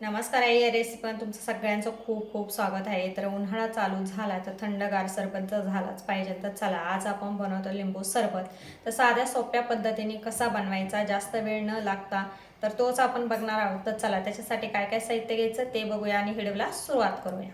नमस्कार आई या रेसिपीमध्ये तुमचं सगळ्यांचं खूप खूप स्वागत आहे. तर उन्हाळा चालू झाला तर थंडगार सरबत तर झालाच पाहिजे. तर चला आज आपण बनवतो लिंबू सरबत. तर साध्या सोप्या पद्धतीने कसा बनवायचा जास्त वेळ न लागता तर तोच आपण बघणार आहोत. तर चला त्याच्यासाठी काय काय साहित्य घ्यायचं ते बघूया आणि व्हिडिओला सुरुवात करूया.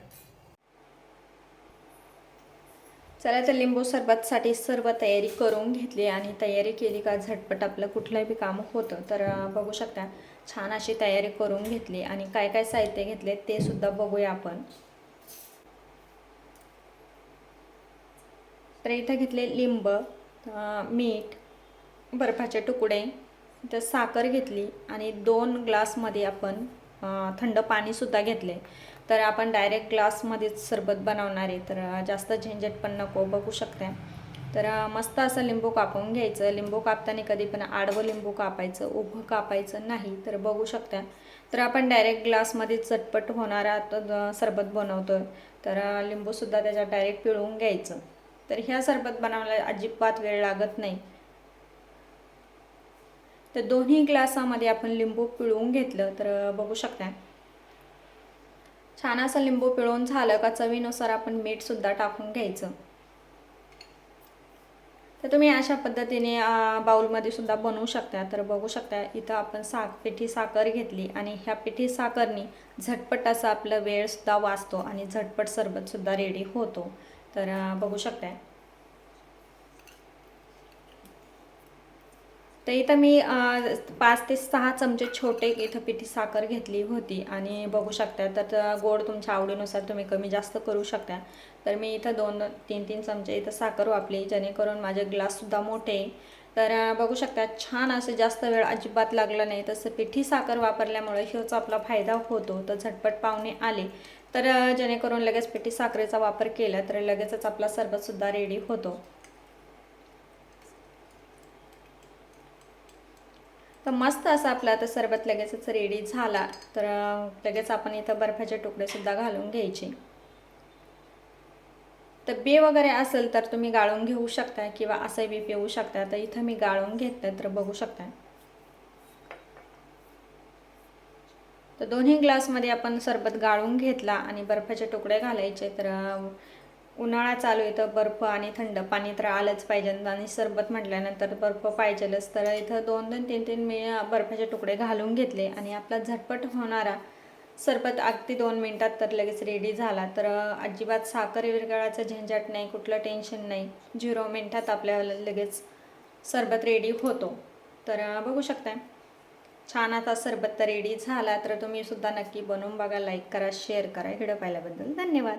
चला तर लिंबू सरबतसाठी सर्व तयारी करून घेतली आणि तयारी केली का झटपट आपलं कुठलंही काम होतं. तर बघू शकता छान अशी तयारी करून घेतली आणि काय काय साहित्य घेतले ते सुद्धा बघूया आपण. तर इथं घेतले लिंब मीठ बर्फाचे तुकडे इथं साखर घेतली आणि दोन ग्लासमध्ये आपण थंड पाणीसुद्धा घेतले. तर आपण डायरेक्ट ग्लासमध्येच सरबत बनवणार आहे. तर जास्त झंझट पण नको बघू शकता तर मस्त असं लिंबू कापून घ्यायचं. लिंबू कापताना कधी पण आडवं लिंबू कापायचं उभं कापायचं नाही तर बघू शकता. तर आपण डायरेक्ट ग्लासमध्ये चटपट होणारा सरबत बनवतो तर लिंबूसुद्धा त्याच्यात डायरेक्ट पिळवून घ्यायचं. तर ह्या सरबत बनवायला अजिबात वेळ लागत नाही. तर दोन्ही ग्लासामध्ये आपण लिंबू पिळवून घेतलं तर बघू शकता. छान असं लिंबू पिळवून झालं का चवीनुसार आपण मीठसुद्धा टाकून घ्यायचं. तर तुम्ही अशा पद्धतीने बाऊलमध्ये बाउलमध्ये सुद्धा बनवू शकता. तर बघू शकता इथं आपण साख पिठी साखर घेतली आणि ह्या पिठी साखरनी झटपट असा आपला वेळसुद्धा वाचतो आणि झटपट सरबतसुद्धा रेडी होतो. तर बघू शकता तर इथं मी पाच ते सहा चमचे छोटे इथं पिठी साखर घेतली होती. आणि बघू शकता तर गोड तुमच्या आवडीनुसार तुम्ही कमी जास्त करू शकता. तर मी इथं दोन तीन तीन चमचे इथं साखर वापरली जेणेकरून माझे ग्लाससुद्धा मोठे तर बघू शकता छान असं जास्त वेळ अजिबात लागला नाही. तसं पिठी साखर वापरल्यामुळे ह्योच आपला फायदा होतो. तर झटपट पाहुणे आले. तर जेणेकरून लगेच पिठी साखरेचा वापर केला तर लगेचच आपला सरबतसुद्धा रेडी होतो. तर मस्त असं आपलं आता सरबत लगेचच रेडी झाला. तर लगेच आपण इथं बर्फाचे तुकडेसुद्धा घालून घ्यायचे. तर बे वगैरे असेल तर तुम्ही गाळून घेऊ शकता किंवा असं बी पिऊ शकता. तर इथं मी गाळून घेतलं तर बघू शकता. तर दोन्ही ग्लासमध्ये आपण सरबत गाळून घेतला आणि बर्फाचे तुकडे घालायचे. तर उन्हाळा चालू आहे तर बर्फ आणि थंड पाणी तर आलंच पाहिजे. आणि सरबत म्हटल्यानंतर बर्फ पाहिजेलच. तर इथं दोन दोन तीन तीन मी बर्फाचे तुकडे घालून घेतले आणि आपला झटपट होणारा सरबत अगदी दोन मिनटात तर लगेच रेडी झाला. तर अजिबात साखर विरगळाचं झंझट नाही कुठलं टेन्शन नाही. झिरो मिनटात आपल्याला लगेच सरबत रेडी होतो. तर बघू शकता छान आता सरबत तर रेडी झाला. तर तुम्ही सुद्धा नक्की बनवून बघा लाईक करा शेअर करा. व्हिडिओ पाहिल्याबद्दल धन्यवाद.